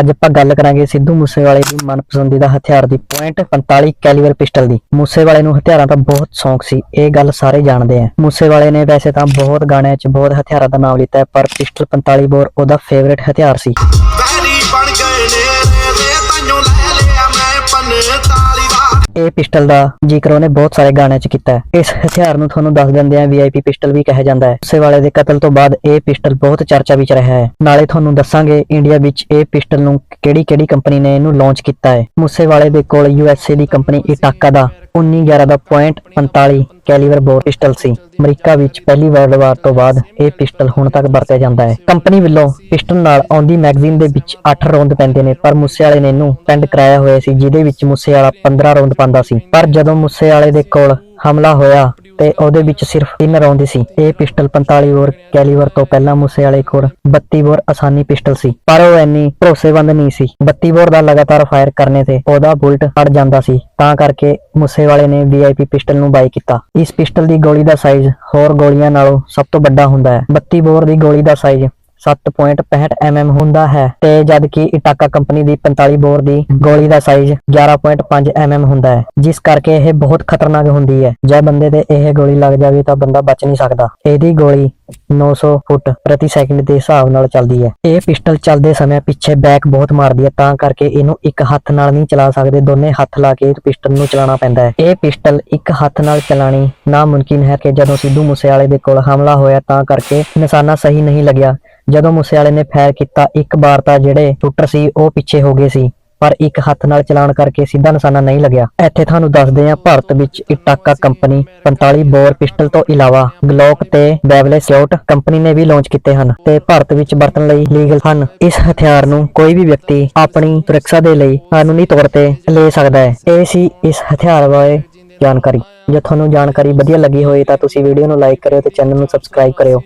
ਅੱਜ ਆਪਾਂ ਗੱਲ ਕਰਾਂਗੇ ਸਿੱਧੂ ਮੂਸੇਵਾਲੇ ਦੀ ਮਨਪਸੰਦੀਦਾ ਹਥਿਆਰ ਦੀ ਪੁਆਇੰਟ 45 ਕੈਲੀਬਰ ਪਿਸਟਲ ਦੀ। ਮੂਸੇਵਾਲੇ ਨੂੰ ਹਥਿਆਰਾਂ ਦਾ ਬਹੁਤ ਸ਼ੌਂਕ ਸੀ, ਇਹ ਗੱਲ ਸਾਰੇ ਜਾਣਦੇ ਆ। ਮੂਸੇਵਾਲੇ ਨੇ ਵੈਸੇ ਤਾਂ ਬਹੁਤ ਗਾਣਿਆਂ 'ਚ ਬਹੁਤ ਹਥਿਆਰਾਂ ਦਾ ਨਾਮ ਲਿੱਤਾ ਹੈ, ਪਰ ਪਿਸਟਲ 45 ਬੋਰ ਉਹਦਾ ਫੇਵਰਿਟ ਹਥਿਆਰ ਸੀ। ਇਹ ਪਿਸਟਲ ਦਾ ਜ਼ਿਕਰ ਉਹਨੇ ਬਹੁਤ ਸਾਰੇ ਗਾਣਿਆਂ 'ਚ ਕੀਤਾ ਹੈ। ਇਸ ਹਥਿਆਰ ਨੂੰ ਤੁਹਾਨੂੰ ਦੱਸ ਦਿੰਦੇ ਆ ਵੀਆਈਪੀ ਪਿਸਟਲ ਵੀ ਕਿਹਾ ਜਾਂਦਾ ਹੈ। ਮੂਸੇਵਾਲੇ ਦੇ ਕਤਲ ਤੋਂ ਬਾਅਦ ਇਹ ਪਿਸਟਲ ਬਹੁਤ ਚਰਚਾ ਵਿੱਚ ਰਿਹਾ ਹੈ। ਨਾਲੇ ਤੁਹਾਨੂੰ ਦੱਸਾਂਗੇ ਇੰਡੀਆ ਵਿੱਚ ਇਹ ਪਿਸਟਲ ਨੂੰ ਕਿਹੜੀ-ਕਿਹੜੀ ਕੰਪਨੀ ਨੇ ਇਹਨੂੰ ਲਾਂਚ ਕੀਤਾ ਹੈ। ਮੂਸੇਵਾਲੇ ਦੇ ਕੋਲ ਯੂਐਸਏ ਦੀ ਕੰਪਨੀ ਇਟਾਕਾ ਦਾ 1911 ਦਾ ਪੁਆਇੰਟ 45 ਕੈਲੀਬਰ ਬੋਰ ਪਿਸਟਲ ਸੀ। ਅਮਰੀਕਾ ਵਿੱਚ ਪਹਿਲੀ ਵਰਲਡ ਵਾਰ ਤੋਂ ਬਾਅਦ ਇਹ ਪਿਸਟਲ ਹੁਣ ਤੱਕ ਵਰਤਿਆ ਜਾਂਦਾ ਹੈ। ਕੰਪਨੀ ਵੱਲੋਂ ਪਿਸਟਲ ਨਾਲ ਆਉਂਦੀ ਮੈਗਜ਼ੀਨ ਦੇ ਵਿੱਚ 8 ਰੌਂਦ ਪੈਂਦੇ ਨੇ, ਪਰ ਮੂਸੇਵਾਲੇ ਨੇ ਇਹਨੂੰ ਪੈਂਡ ਕਰਾਇਆ ਹੋਇਆ ਸੀ, ਜਿਹਦੇ ਵਿੱਚ ਮੂਸੇਵਾਲਾ 15 ਰੌਂਦ ਪਾਉਂਦਾ ਸੀ। ਪਰ ਜਦੋਂ ਮੂਸੇਵਾਲੇ ਦੇ ਕੋਲ ਹਮਲਾ ਹੋਇਆ ਤੇ ਉਹਦੇ ਵਿੱਚ ਸਿਰਫ 3 ਰੌਂਦ ਸੀ, ਇਹ ਪਿਸਟਲ 45 ਬੋਰ ਕੈਲੀਬਰ ਤੋਂ ਪਹਿਲਾਂ ਮੂਸੇਵਾਲੇ ਕੋਲ 32 ਬੋਰ ਆਸਾਨੀ ਪਿਸਟਲ ਸੀ। ਪਰ ਉਹ ਇੰਨੀ ਭਰੋਸੇਮੰਦ ਨਹੀਂ ਸੀ। 32 ਬੋਰ ਦਾ ਲਗਾਤਾਰ ਫਾਇਰ ਕਰਨੇ ਤੇ ਉਹਦਾ ਬੁਲਟ ਅੜ ਜਾਂਦਾ ਸੀ। ਤਾਂ ਕਰਕੇ ਮੂਸੇਵਾਲੇ ਨੇ ਵੀਆਈਪੀ ਪਿਸਟਲ ਨੂੰ ਬਾਈ ਕੀਤਾ। ਇਸ ਪਿਸਟਲ ਦੀ ਗੋਲੀ ਦਾ ਸਾਈਜ਼ ਹੋਰ ਗੋਲੀਆਂ ਨਾਲੋਂ ਸਭ ਤੋਂ ਵੱਡਾ ਹੁੰਦਾ ਹੈ। 32 ਬੋਰ ਦੀ ਗੋਲੀ ਦਾ ਸਾਈਜ਼ 7.65 mm ਹੁੰਦਾ ਹੈ ਤੇ ਜਦਕਿ ਇਟਾਕਾ ਕੰਪਨੀ ਦੀ 45 ਬੋਰ ਦੀ ਗੋਲੀ ਦਾ ਸਾਈਜ਼ 11.5 mm ਹੁੰਦਾ ਹੈ, ਜਿਸ ਕਰਕੇ ਇਹ ਬਹੁਤ ਖਤਰਨਾਕ ਹੁੰਦੀ ਹੈ। ਜੇ ਬੰਦੇ ਤੇ ਇਹ ਗੋਲੀ ਲੱਗ ਜਾਵੇ ਤਾਂ ਬੰਦਾ ਬਚ ਨਹੀਂ ਸਕਦਾ। ਇਹਦੀ ਗੋਲੀ 900 ਫੁੱਟ ਪ੍ਰਤੀ ਸੈਕਿੰਡ ਦੇ ਹਿਸਾਬ ਨਾਲ ਚੱਲਦੀ ਹੈ। ਇਹ ਪਿਸਟਲ ਚੱਲਦੇ ਸਮੇਂ ਪਿੱਛੇ ਬੈਕ ਬਹੁਤ ਮਾਰਦੀ ਹੈ, ਤਾਂ ਕਰਕੇ ਇਹਨੂੰ ਇੱਕ ਹੱਥ ਨਾਲ ਨਹੀਂ ਚਲਾ ਸਕਦੇ, ਦੋਨੇ ਹੱਥ ਲਾ ਕੇ ਪਿਸਟਲ ਨੂੰ ਚਲਾਉਣਾ ਪੈਂਦਾ ਹੈ। ਇਹ ਪਿਸਟਲ ਇੱਕ ਹੱਥ ਨਾਲ ਚਲਾਣੀ ਨਾਮੁਮਕਿਨ ਹੈ ਕਿ ਜਦੋਂ ਸਿੱਧੂ ਮੂਸੇਵਾਲੇ ਦੇ ਕੋਲ ਹਮਲਾ ਹੋਇਆ ਤਾਂ ਕਰਕੇ ਨਿਸ਼ਾਨਾ ਸਹੀ ਨਹੀਂ ਲੱਗਿਆ। ਜਦੋਂ ਮੂਸੇਵਾਲੇ ਨੇ ਫਾਇਰ ਕੀਤਾ, ਇੱਕ ਵਾਰ ਤਾਂ ਜਿਹੜੇ ਸ਼ੂਟਰ ਸੀ, ਉਹ ਪਿੱਛੇ ਹੋ ਗਏ ਸੀ। ਪਰ ਇੱਕ ਹੱਥ ਨਾਲ ਚਲਾਣ ਕਰਕੇ ਸਿੱਧਾ ਨਿਸ਼ਾਨਾ ਨਹੀਂ ਲੱਗਿਆ। ਇੱਥੇ ਤੁਹਾਨੂੰ ਦੱਸਦੇ ਹਾਂ, ਭਾਰਤ ਵਿੱਚ ਇਟਾਕਾ ਕੰਪਨੀ 45 ਬੋਰ ਪਿਸਟਲ ਤੋਂ ਇਲਾਵਾ ਗਲੋਕ ਤੇ ਬੈਵਲੇ ਸਿਓਟ ਕੰਪਨੀ ਨੇ ਵੀ ਲਾਂਚ ਕੀਤੇ ਹਨ ਤੇ ਭਾਰਤ ਵਿੱਚ ਵਰਤਣ ਲਈ ਲੀਗਲ ਹਨ। ਇਸ ਹਥਿਆਰ ਨੂੰ ਕੋਈ ਵੀ ਵਿਅਕਤੀ ਆਪਣੀ ਸੁਰੱਖਿਆ ਦੇ ਲਈ ਕਾਨੂੰਨੀ ਤੌਰ ਤੇ ਲੈ ਸਕਦਾ ਹੈ। ਇਹ ਸੀ ਇਸ ਹਥਿਆਰ ਬਾਰੇ ਜਾਣਕਾਰੀ। ਜੇ ਤੁਹਾਨੂੰ ਜਾਣਕਾਰੀ ਵਧੀਆ ਲੱਗੀ ਹੋਵੇ ਤਾਂ ਤੁਸੀਂ ਵੀਡੀਓ ਨੂੰ ਲਾਈਕ ਕਰਿਓ ਤੇ ਚੈਨਲ ਨੂੰ ਸਬਸਕ੍ਰਾਈਬ ਕਰਿਓ।